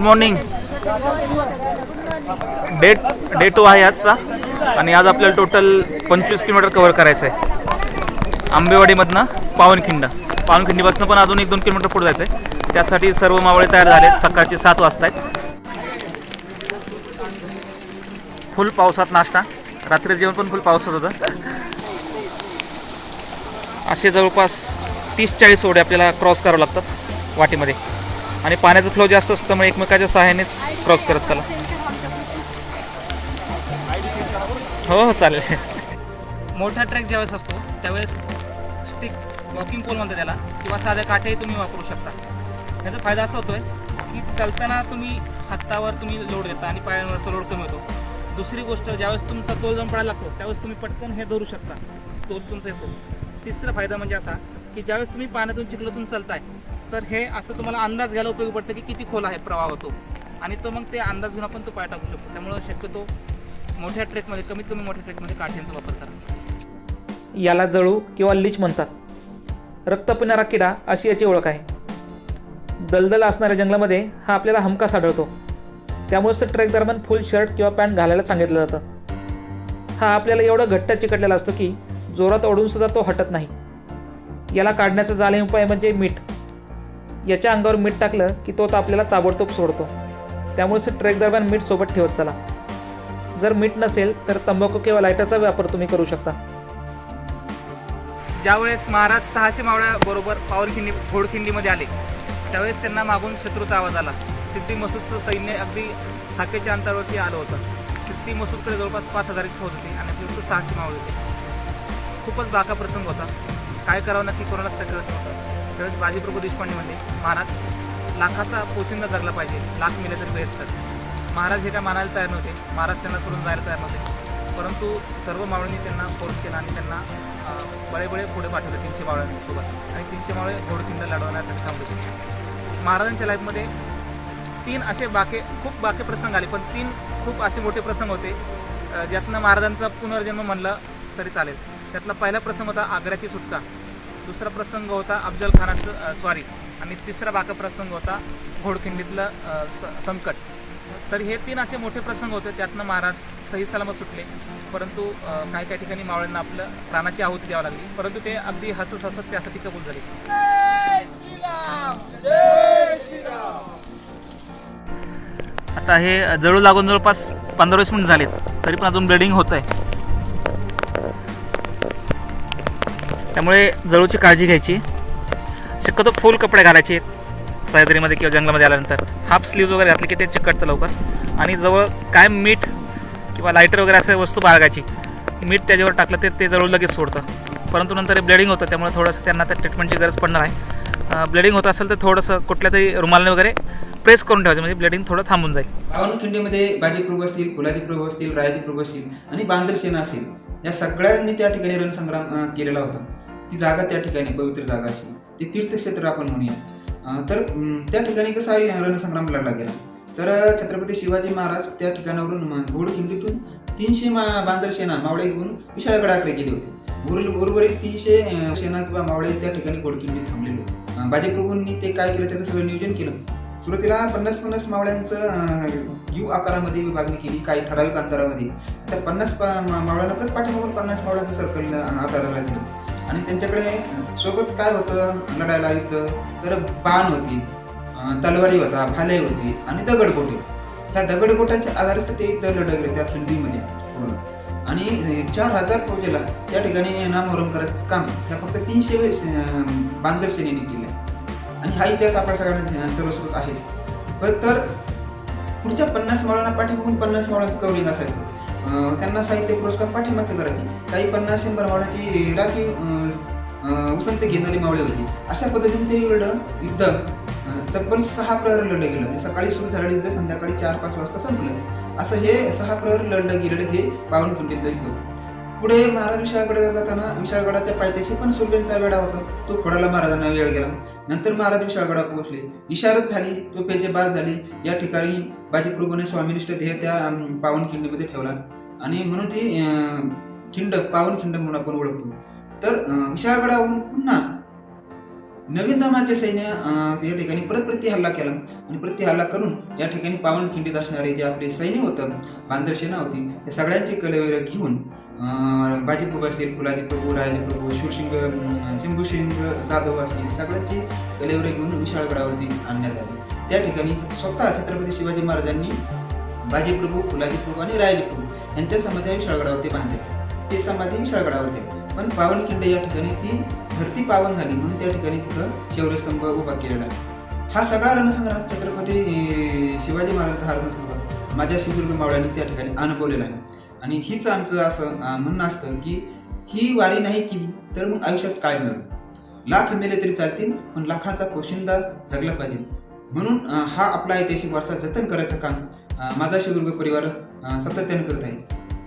Good morning day day two आहे आजचा. आणि आज आपल्याला टोटल पंचवीस किलोमीटर कवर करायचं आहे आंबेवाडीमधनं पावनखिंड. पावनखिंडीपासून पण अजून एक दोन किलोमीटर पुढे जायचं आहे त्यासाठी सर्व मावळे तयार झाले सकाळचे सात वाजता आहेत फुल पावसात नाश्ता. रात्री जेवण पण फुल पावसात होतं. असे जवळपास तीस चाळीस ओढे आपल्याला क्रॉस करावं लागतात वाटेमध्ये. आणि पाण्याचं फ्लो जास्त असतं त्यामुळे एकमेकाच्या सहाय्यानेच क्रॉस करत चला. हो हो चालेल. मोठा ट्रॅक ज्यावेळेस असतो त्यावेळेस स्टिक वॉकिंग पोल म्हणतात त्याला किंवा साध्या काठेही तुम्ही वापरू शकता. ह्याचा फायदा असा होतोय की चालताना तुम्ही हातावर तुम्ही लोड देता आणि पायांवरचा लोड कमी होतो. दुसरी गोष्ट ज्यावेळेस तुमचा तोल जाऊन पडायला लागतो त्यावेळेस तुम्ही पटकन हे धरू शकता. तोल तुमचा येतो. तिसरा फायदा म्हणजे असा की ज्यावेळेस तुम्ही पाण्यातून चिखलातून चालताय तर हे असं तुम्हाला अंदाज घ्यायला उपयोगी पडतं की किती खोल आहे प्रवाह होतो आणि तो मग ते अंदाज घेऊन आपण तो पाय टाकू शकतो. त्यामुळं शक्यतो मोठ्या ट्रेकमध्ये कमीत कमी मोठ्या ट्रेकमध्ये काठ्यांचा वापर करा. याला जळू किंवा लीच म्हणतात. रक्त पिणारा किडा अशी याची ओळख आहे. दलदल असणाऱ्या जंगलामध्ये हा आपल्याला हमखास आढळतो त्यामुळेच तर ट्रेक दरम्यान फुल शर्ट किंवा पॅन्ट घालायला सांगितलं जातं. हा आपल्याला एवढं घट्ट चिकटलेला असतो की जोरात ओढूनसुद्धा तो हटत नाही. याला काढण्याचा जाले उपाय म्हणजे मीठ. याच्या अंगावर मीठ टाकलं की तो आपल्याला ताबडतोब सोडतो. त्यामुळेच ट्रेक दरम्यान मीठ सोबत ठेवत चला. जर मीठ नसेल तर तंबाखू किंवा लायटरचा वापर तुम्ही करू शकता. ज्यावेळेस महाराज सहाशे मावळ्या बरोबर पावनखिंडी घोडखिंडीमध्ये आले त्यावेळेस त्यांना मागून शत्रूचा आवाज आला. सिद्धी मसूदचं सैन्य अगदी हाकेच्या अंतरावरती आलं होतं. सिद्धी मसूदकडे जवळपास पाच हजार फौज होती आणि फक्त सहाशे मावळे होते. खूपच बाका प्रसंग होता. काय करावं नक्की कोणालाच काय कळत नव्हतं. त्यावेळेस बाजीप्रभू देशपांडे म्हणले महाराज लाखाचा पोशिंदा जगला पाहिजे लाख मिले तरी बेहतर महाराज हे काय मानायला तयार नव्हते. महाराज त्यांना सोडून जायला तयार नव्हते. परंतु सर्व मावळ्यांनी त्यांना फोर्स केला आणि त्यांना बळे बळे पुढे पाठवले तीनशे मावळ्यांसोबत आणि तीनशे मावळे घोडखिंड लढवण्यासाठी थांबले. महाराजांच्या लाईफमध्ये तीन असे बाके खूप बाके प्रसंग आले पण तीन खूप असे मोठे प्रसंग होते ज्यातनं महाराजांचा पुनर्जन्म म्हणलं तरी चालेल. त्यातला पहिला प्रसंग होता आग्र्याची सुटका. दुसरा प्रसंग होता अफजल खानाचं स्वारी आणि तिसरा बाका प्रसंग होता घोडखिंडीतलं स- संकट. तर हे तीन असे मोठे प्रसंग होते. त्यातनं महाराज सही सलामत सुटले. परंतु काही काही ठिकाणी मावळ्यांना आपलं प्राणाची आहुती द्यावी लागली. परंतु ते अगदी हसत हसत त्यासाठी कबूल झाले. आता हे जळू लागून जवळपास पंधरा वीस मिनिट झालेत. तरी पण अजून ब्लिडिंग होत आहे त्यामुळे जळूची काळजी घ्यायची. शक्यतो फुल कपडे घालायचे सह्याद्रीमध्ये किंवा जंगलामध्ये आल्यानंतर. हाफ स्लीव्ज वगैरे घातले की ते चिकटतं लवकर. आणि जवळ काय मीठ किंवा लायटर वगैरे असं वस्तू बाळगायची. मीठ त्याच्यावर टाकलं ते ते जवळ लगेच सोडतं. परंतु नंतर ब्लेडिंग होतं त्यामुळे थोडंसं त्यांना त्या ट्रीटमेंटची गरज पडणार आहे. ब्लेडिंग होत असेल तर थोडंसं कुठल्या तरी रुमालने वगैरे प्रेस करून ठेवायचं म्हणजे ब्लेडिंग थोडं थांबून जाईल. पावनखिंडीमध्ये बाजी प्रभू असतील फुलाजी प्रभू असतील रायाजी प्रभू असतील आणि बांद्रसेना असेल. या सगळ्यांनी त्या ठिकाणी रणसंग्राम केलेला होता. ती जागा त्या ठिकाणी पवित्र जागा अशी. ते तीर्थक्षेत्र आपण म्हणूया. तर त्या ठिकाणी कसं आहे रणसंग्राम लढला गेला. तर छत्रपती शिवाजी महाराज त्या ठिकाणावरून म- घोडखिंडीतून तीनशे मा बांदर सेना मावळे घेऊन विशाळगडाकडे गेले होते. उरल उर्वरित तीनशे सेना किंवा मावळे त्या ठिकाणी घोडखिंडीत थांबलेले होते. बाजीप्रभूंनी ते काय केलं त्याचं सगळं नियोजन केलं. सुरुवातीला पन्नास पन्नास मावळ्यांचं यू आकारामध्ये विभागणी केली काही ठराविक अंतरामध्ये. तर पन्नास मा- मावळ्यांना परत पाठीमागून पन्नास मावळ्यांचं सर्कल आकाराला दिलं आणि त्यांच्याकडे सोबत काय होतं? लढायला युद्ध तर बाण होती तलवारी होता भाले होती आणि दगडकोटे त्या दगडकोटांच्या आधारेच ते युद्ध लढलं त्या खिंडीमध्ये. पूर्ण आणि चार हजार फौजेला त्या ठिकाणी नामोहरम करायचं काम त्या फक्त तीनशे अं, बांदर सेनेने केलं आणि हा इतिहास आपल्या सगळ्यांना सर्वस्वत आहे. पण तर पुढच्या पन्नास माळांना पाठीमागून पन्नास मावळांचं कवरिंग असायचं. त्यांना साहित्य पुरस्कार पाठीमागचं करायचे. काही पन्नास शंभर मावळांची राखीव उसंत घेणारी मावळे होती. अशा पद्धतीने ते लढलं. युद्ध. तब्बल सहा प्रहर लढलं गेलं. म्हणजे सकाळी सुरू झालं युद्ध संध्याकाळी चार पाच वाजता संपलं. असं हे सहा प्रहर लढलं गेलेलं हे बावनकुंडीतलं युद्ध पुढे महाराज विशाळगड जाताना विशाळगडाच्या पायथ्याशी पण सूर्यांचा वेढा होता. तो फडाला महाराजांना वेळ गेला. नंतर महाराज विशाळगडा पोहोचले. इशारत झाली. तो पेजे बाद झाली. या ठिकाणी बाजीप्रभूने स्वामीनिष्ठ देह त्या अं, पावनखिंडीमध्ये ठेवला. आणि म्हणून ती अं, खिंड पावनखिंड म्हणून आपण ओळखतो. तर विशाळगडावरून पुन्हा नवीन नामाचे सैन्य या ठिकाणी परत प्रति हल्ला केला. आणि प्रति हल्ला करून या ठिकाणी पावनखिंडीत असणारे जे आपले सैन्य होतं बांधर सेना होती त्या सगळ्यांची कलेवर घेऊन बाजीप्रभू असतील फुलाजी प्रभू राजे प्रभू शिवसिंग शंभूसिंग जाधव असतील सगळ्यांची कलेवर घेऊन विशाळगडावरती आणण्यात आली. त्या ठिकाणी स्वतः छत्रपती शिवाजी महाराजांनी बाजीप्रभू फुलाजी प्रभू आणि रायजी प्रभू यांच्या समाधी विशाळगडावरती बांधले ते समाधी विशाळगडावरती. पण पावनखिंड या ठिकाणी ती धरती पावन झाली म्हणून त्या ठिकाणी तिथं शौर्यस्तंभ उभा केलेला आहे. हा सगळा रणसंग्राम छत्रपती शिवाजी महाराजांचा हा रणसंग्राम माझ्या सिंधुदुर्ग मावळ्यांनी त्या ठिकाणी अनुभवलेला आहे. आणि हीच आमचं असं म्हणणं असतं की ही वारी नाही केली तर मग आयुष्यात काय मिळेल लाख मेले तरी चालतील पण लाखाचा पोशिंदा जगला पाहिजे. म्हणून हा आपला ऐतिहासिक वारसा जतन करायचं काम माझा सिंधुदुर्ग परिवार सातत्याने करत आहे.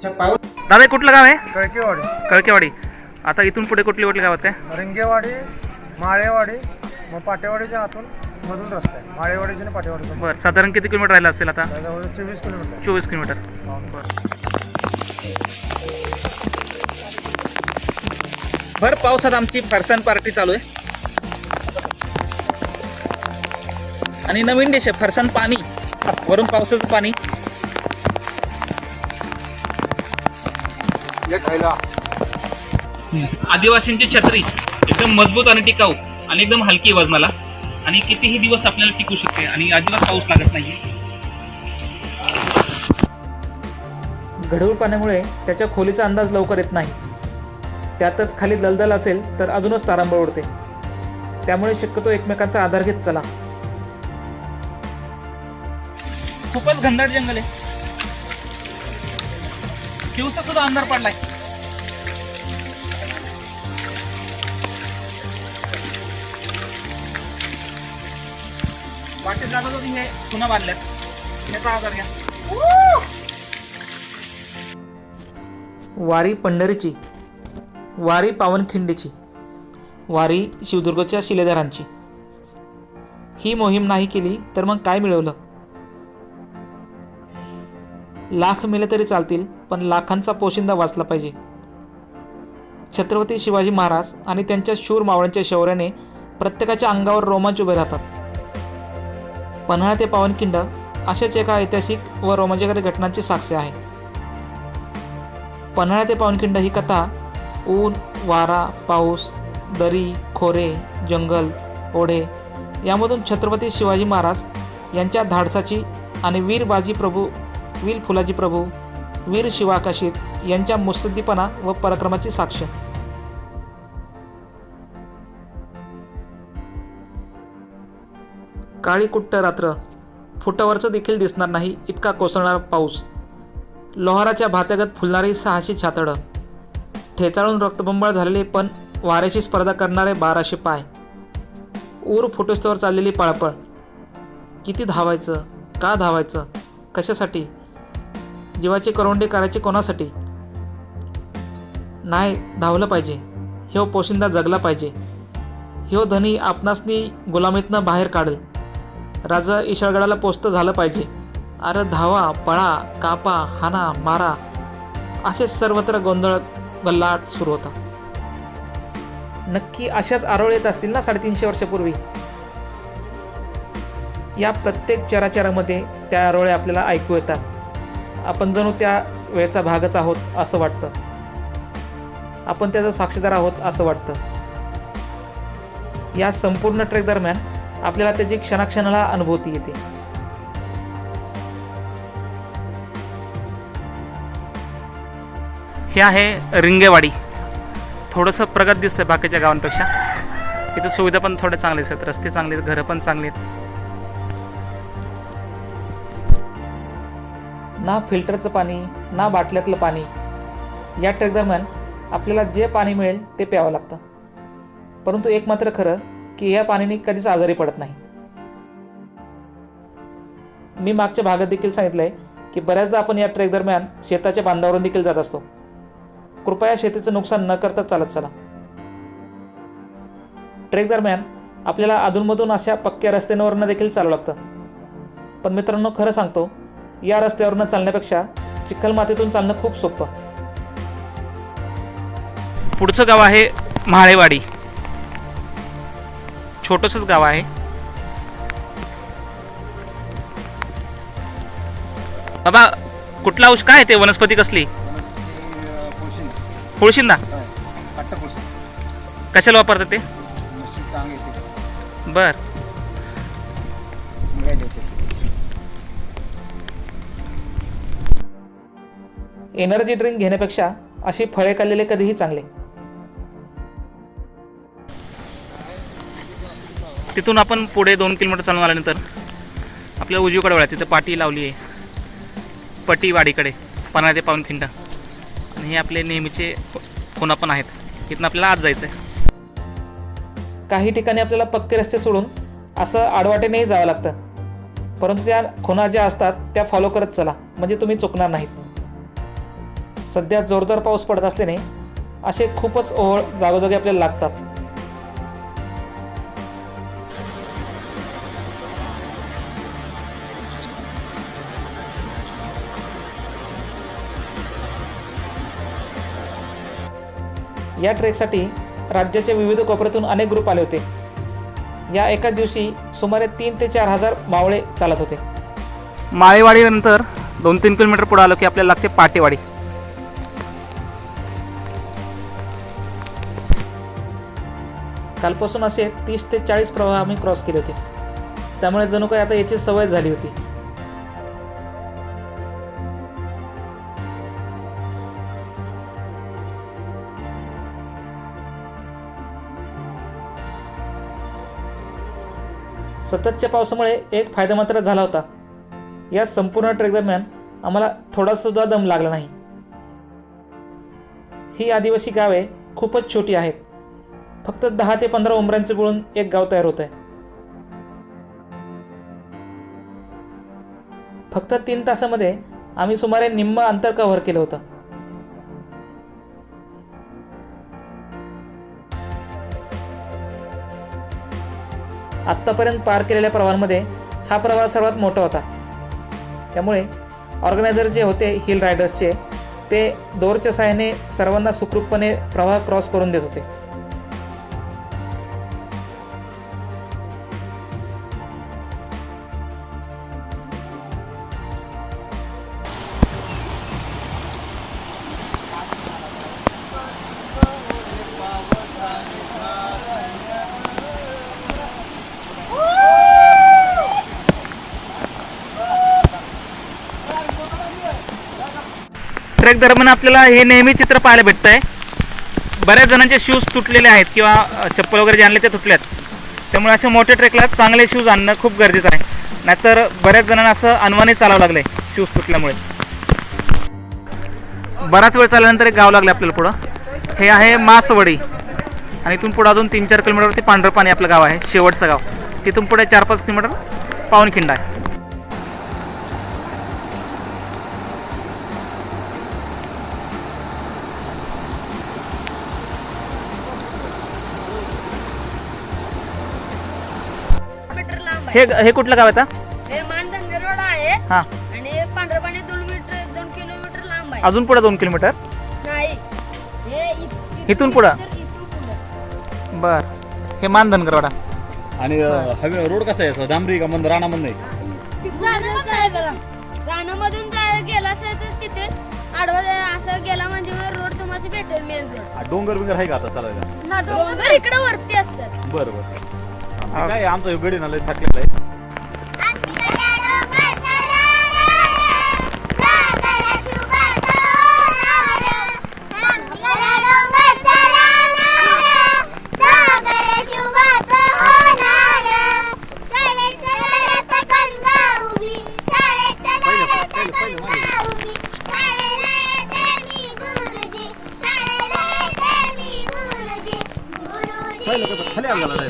ह्या पावन दादा कुठलं गाव आहे? कळकेवाडी. कळकेवाडी. आता इथून पुढे कुठली कुठली गावात काय रिंगेवाडी माळेवाडी मग पाटेवाडीच्या आतून मधून रस्ता आहे. माळेवाडीची आणि पाटेवाडीचा बरं साधारण किती किलोमीटर राहिलं असेल आता? चोवीस किलोमीटर. चोवीस किलोमीटर. भर पावसात आमची फरसाण पार्टी चालू आहे. आणि नवीन डिश आहे फरसाण पाणी. वरून पावसाचं पाणी. आदिवासींची छत्री एकदम मजबूत आणि टिकाऊ आणि एकदम हलकी वजनाला. आणि कितीही दिवस आपल्याला टिकू शकते आणि अजिबात पाऊस लागत नाही गढूळ पाण्यामुळे त्याच्या खोलीचा अंदाज लवकर येत नाही. त्यातच खाली दलदल असेल तर अजूनच तारांबळ उडते. त्यामुळे शक्यतो एकमेकांचा आधार घेत चला. खूपच घनदाट जंगल आहे. दिवसा सुद्धा अंधार पडलाय. वाटेत जातात होती हे पुन्हा बांधल्यात त्याचा आधार घ्या. वारी पंढरीची वारी पावनखिंडीची वारी शिवदुर्गच्या शिलेदारांची. ही मोहीम नाही केली तर मग काय मिळवलं? लाख मिले तरी चालतील पण लाखांचा पोशिंदा वाचला पाहिजे. छत्रपती शिवाजी महाराज आणि त्यांच्या शूर मावळ्यांच्या शौर्याने प्रत्येकाच्या अंगावर रोमांच उभे राहतात. पन्हाळा ते पावनखिंड अशाच एका ऐतिहासिक व रोमांचकारी घटनांची साक्ष आहे. पन्हाळा ते पावनखिंड ही कथा ऊन वारा पाऊस दरी खोरे जंगल ओढे यामधून छत्रपती शिवाजी महाराज यांच्या धाडसाची आणि वीर बाजी प्रभू वीर फुलाजी प्रभू वीर शिवाकाशीत यांच्या मुत्सद्दीपणा व पराक्रमाची साक्ष. काळी कुट्ट रात्र. फुटावरचं देखील दिसणार नाही इतका कोसळणारा पाऊस. लोहाराच्या भात्यागत फुलणारी सहाशे छातडं. ठेचाळून रक्तबंबाळ झालेले पण वाऱ्याशी स्पर्धा करणारे बाराशे पाय. ऊर फुटोस्तवर चाललेली पळापळ. किती धावायचं? का धावायचं? कशासाठी? जीवाचे करोंडे करायची कोणासाठी? नाही धावलं पाहिजे. ह्यो पोशिंदा जगला पाहिजे. ह्यो धनी आपणासनी गुलामीतनं बाहेर काढेल. राजा इशाळगडाला पोचतं झालं पाहिजे. अरे धावा पळा कापा हाना मारा असे सर्वत्र गोंधळ गल्लाट सुरू होता. नक्की अशाच आरोळ येत असतील ना साडेतीनशे वर्षापूर्वी? या प्रत्येक चराचरामध्ये त्या आरोळ्या आपल्याला ऐकू येतात. आपण जणू त्या वेळचा भागच आहोत असं वाटतं. आपण त्याचा साक्षीदार आहोत असं वाटतं. या संपूर्ण ट्रेक दरम्यान आपल्याला त्याची क्षणाक्षणाला अनुभूती येते. हे आहे रिंगेवाडी. थोडंसं प्रगत दिसतंय बाकीच्या गावांपेक्षा. इथं सुविधा पण थोड्या चांगल्या आहेत रस्ते चांगले आहेत घरं पण चांगली आहेत. ना फिल्टरचं पाणी ना बाटल्यातलं पाणी. या ट्रेक दरम्यान आपल्याला जे पाणी मिळेल ते प्यावं लागतं. परंतु एक मात्र खरं की ह्या पाण्याने कधीच आजारी पडत नाही. मी मागच्या भागात देखील सांगितलं आहे की बऱ्याचदा आपण या ट्रेक दरम्यान शेताच्या बांधावरून देखील जात असतो. कृपया शेतीचं नुकसान न करता चालत चला. ट्रेक दरम्यान आपल्याला अधूनमधून अशा पक्क्या रस्त्यांवरनं देखील चालू लागतं. पण मित्रांनो खरं सांगतो या रस्त्यावरनं चालण्यापेक्षा चिखलमातीतून चालणं खूप सोपं. पुढचं गाव आहे म्हाळेवाडी. छोटंसंच गाव आहे. बाबा कुठला औष काय आहे ते? वनस्पती कसली? फुळशिंदा. कशाला वापरतात ते? बर. एनर्जी ड्रिंक घेण्यापेक्षा अशी फळे खाल्लेले कधीही चांगले. तिथून आपण पुढे दोन किलोमीटर चालून आल्यानंतर आपल्याला उजवीकडे वळायचं. तिथं पाटी लावली आहे. पटीवाडीकडे पन्हा ते पाऊनखिंड आणि हे आपले नेहमीचे खुणा पण आहेत. इथून आपल्याला आज जायचं आहे काही ठिकाणी आपल्याला पक्के रस्ते सोडून असं आडवाटेनेही जावं लागतं. परंतु त्या खुणा ज्या असतात त्या फॉलो करत चला. म्हणजे तुम्ही चुकणार नाहीत. सध्या जोरदार पाऊस पडत असल्याने असे खूपच ओहळ जागोजागी आपल्याला लागतात. या ट्रेकसाठी राज्याच्या विविध कोपऱ्यातून अनेक ग्रुप आले होते. या एकाच दिवशी सुमारे तीन ते चार हजार मावळे चालत होते. माळेवाडीनंतर दोन तीन किलोमीटर पुढे आलो की आपल्याला लागते पाटेवाडी. कालपासून असे तीस ते चाळीस प्रवाह आम्ही क्रॉस केले होते. त्यामुळे जणू काही आता याची सवय झाली होती. सततच्या पावसामुळे एक फायदा मात्र झाला होता. या संपूर्ण ट्रेक दरम्यान आम्हाला थोडासुद्धा दम लागला नाही. ही आदिवासी गावे खूपच छोटी आहेत. फक्त दहा ते पंधरा उमऱ्यांचे मिळून एक गाव तयार होत आहे फक्त तीन तासामध्ये आम्ही सुमारे निम्म अंतर कव्हर केलं होतं. आत्तापर्यंत पार केलेल्या प्रवाहांमध्ये हा प्रवाह सर्वात मोठा होता. त्यामुळे ऑर्गनायझर जे होते हिल रायडर्सचे ते दोरच्या सहाय्याने सर्वांना सुखरूपपणे प्रवाह क्रॉस करून देत होते. ट्रेक दरम्यान आपल्याला हे नेहमी चित्र पाहायला भेटतं आहे बऱ्याच जणांचे शूज तुटलेले आहेत किंवा चप्पल वगैरे जे आणले ते तुटले आहेत त्यामुळे अशा मोठ्या ट्रेकला चांगले शूज आणणं खूप गरजेचं आहे. नाहीतर बऱ्याच जणांना असं अनवाने चालावं लागलं आहे शूज तुटल्यामुळे. बराच वेळ चालल्यानंतर एक गाव लागलं आपल्याला पुढं. हे आहे मासवडी. आणि इथून पुढं अजून तीन चार किलोमीटरवरती पांढरपाणी आपलं गाव आहे शेवटचं गाव. तिथून पुढे चार पाच किलोमीटर पावनखिंड आहे. हे हे कुठलं गाव आहे आता? हे मानधंदे रोड आहे. हां. आणि हे पांढरपाणी दोन मीटर दोन किलोमीटर लांब आहे. अजून पुढे दोन किलोमीटर? नाही. हे इत- इथून पुढं? तर इथून पुढं. बर. हे मान धनगरवाडा आणि हवे रोड कसा आहे असं डांबरी का मंद राणामंद आहे? रानामधून जायला गेला असेल तर तिथे आडवा असं गेला म्हणजे मग रोड तुम्हाला भेटेल मेन रोड आ, डोंगर बिंगर आहे का आता चालायला? डोंगर इकडे वरती असतात बरं बरं. काय आमचं गडी ना लय थकलेला आहे.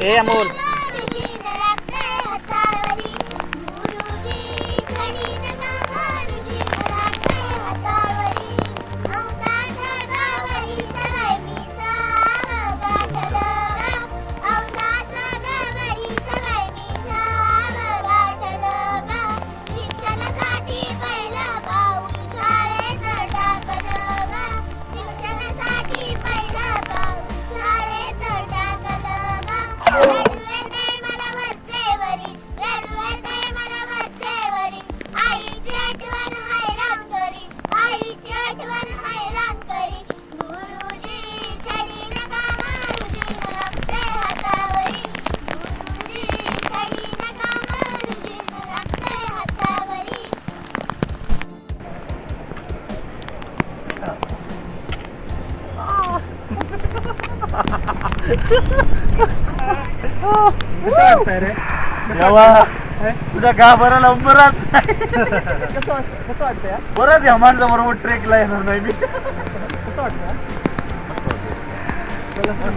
ए अमोल. कसं वाटतंय रे तुझ्या गाभाराला बराच कसं वाट कसं वाटतंय हा? बरंच या माणसा बरोबर ट्रेकला येणार नाही मी. कसं वाटतं?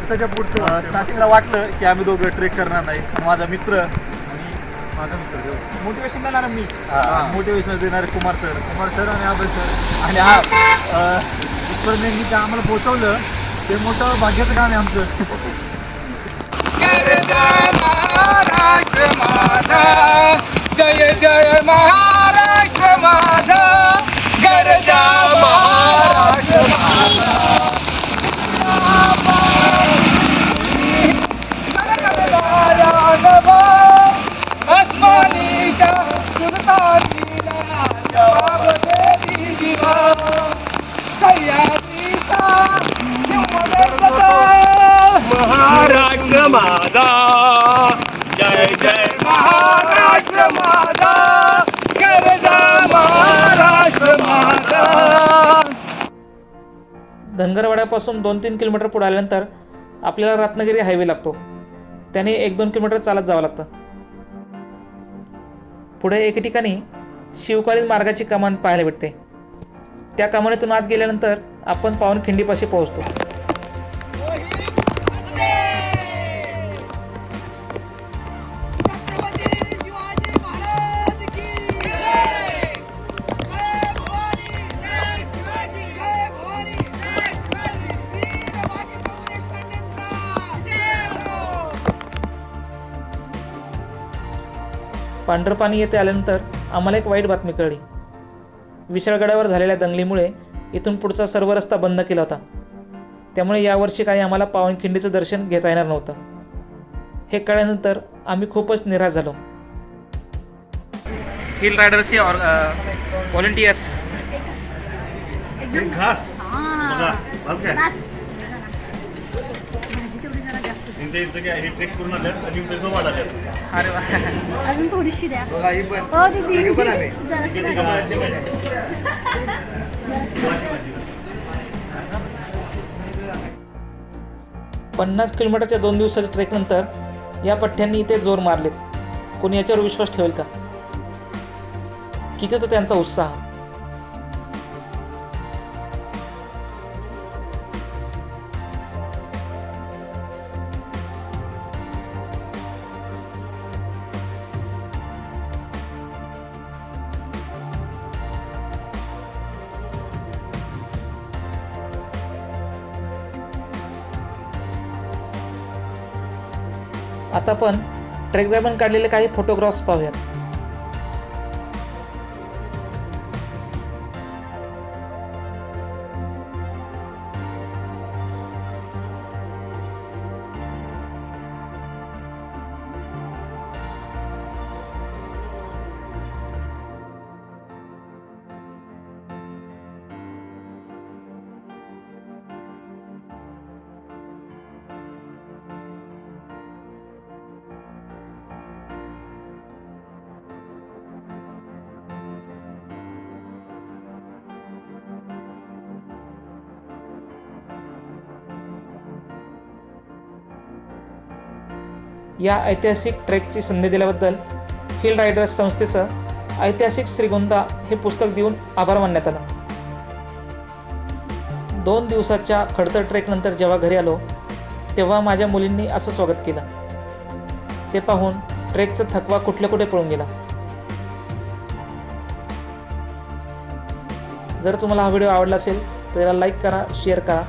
त्याच्या पुढचं स्टार्टिंगला वाटलं की आम्ही दोघं ट्रेक करणार नाही. माझा मित्र आणि माझा मित्र मोटिवेशन देणार मी. मोटिवेशन देणारे कुमार सर. कुमार सर आणि अभय सर. आणि हा अं, इथपर्यंत यांनी ते आम्हाला पोहोचवलं. ते मोठं भाग्याचं काम आहे आमचं. जय जय महाराष्ट्र माझा. गरजा महाराष्ट्र महाराष्ट्र माझा जय जय महाराष्ट्र माझा महाराष्ट्र माझा धनगरवाड्यापासून दोन तीन किलोमीटर पुढे आल्यानंतर आपल्याला रत्नागिरी हायवे लागतो. त्याने एक दोन किलोमीटर चालत जावं लागतं. पुढे एके ठिकाणी शिवकालीन मार्गाची कमान पाहायला भेटते. त्या कमानीतून आत गेल्यानंतर आपण पावनखिंडीपाशी पोहोचतो. पांढरपाणी येथे आल्यानंतर आम्हाला एक वाईट बातमी कळली. विशाळगडावर झालेल्या दंगलीमुळे इथून पुढचा सर्व रस्ता बंद केला होता. त्यामुळे यावर्षी काही आम्हाला पावनखिंडीचं दर्शन घेता येणार नव्हतं. हे कळल्यानंतर आम्ही खूपच निराश झालो. हिल रायडर्सचे व्हॉलेंटियर्स घास हे ट्रेक आल्यात आणि त्याचं वाढ आल्यात अरे वा. अजून थोडीशी द्या. हो दीदी जराशी भाजी. पन्नास किलोमीटरच्या दोन दिवसाच्या ट्रेकनंतर या पठ्ठ्यांनी इथे जोर मारलेत. कोणी याच्यावर विश्वास ठेवेल का? किती होता त्यांचा उत्साह? आता आपण ट्रेक दरम्यान काढलेले काही फोटोग्राफ्स पाहूयात. या ऐतिहासिक ट्रेकची संधी दिल्याबद्दल हिल रायडर्स संस्थेचं ऐतिहासिक श्रीगोंदा हे पुस्तक देऊन आभार मानण्यात आला. दोन दिवसाच्या खडतर ट्रेकनंतर जेव्हा घरी आलो तेव्हा माझ्या मुलींनी असं स्वागत केलं. ते पाहून ट्रेकचा थकवा कुठल्या कुठे पळून गेला. जर तुम्हाला हा व्हिडिओ आवडला असेल तर याला लाईक करा शेअर करा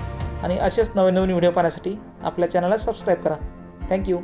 आणि असेच नवीन नवीन व्हिडिओ पाहण्यासाठी आपल्या चॅनलला सबस्क्राईब करा. थँक्यू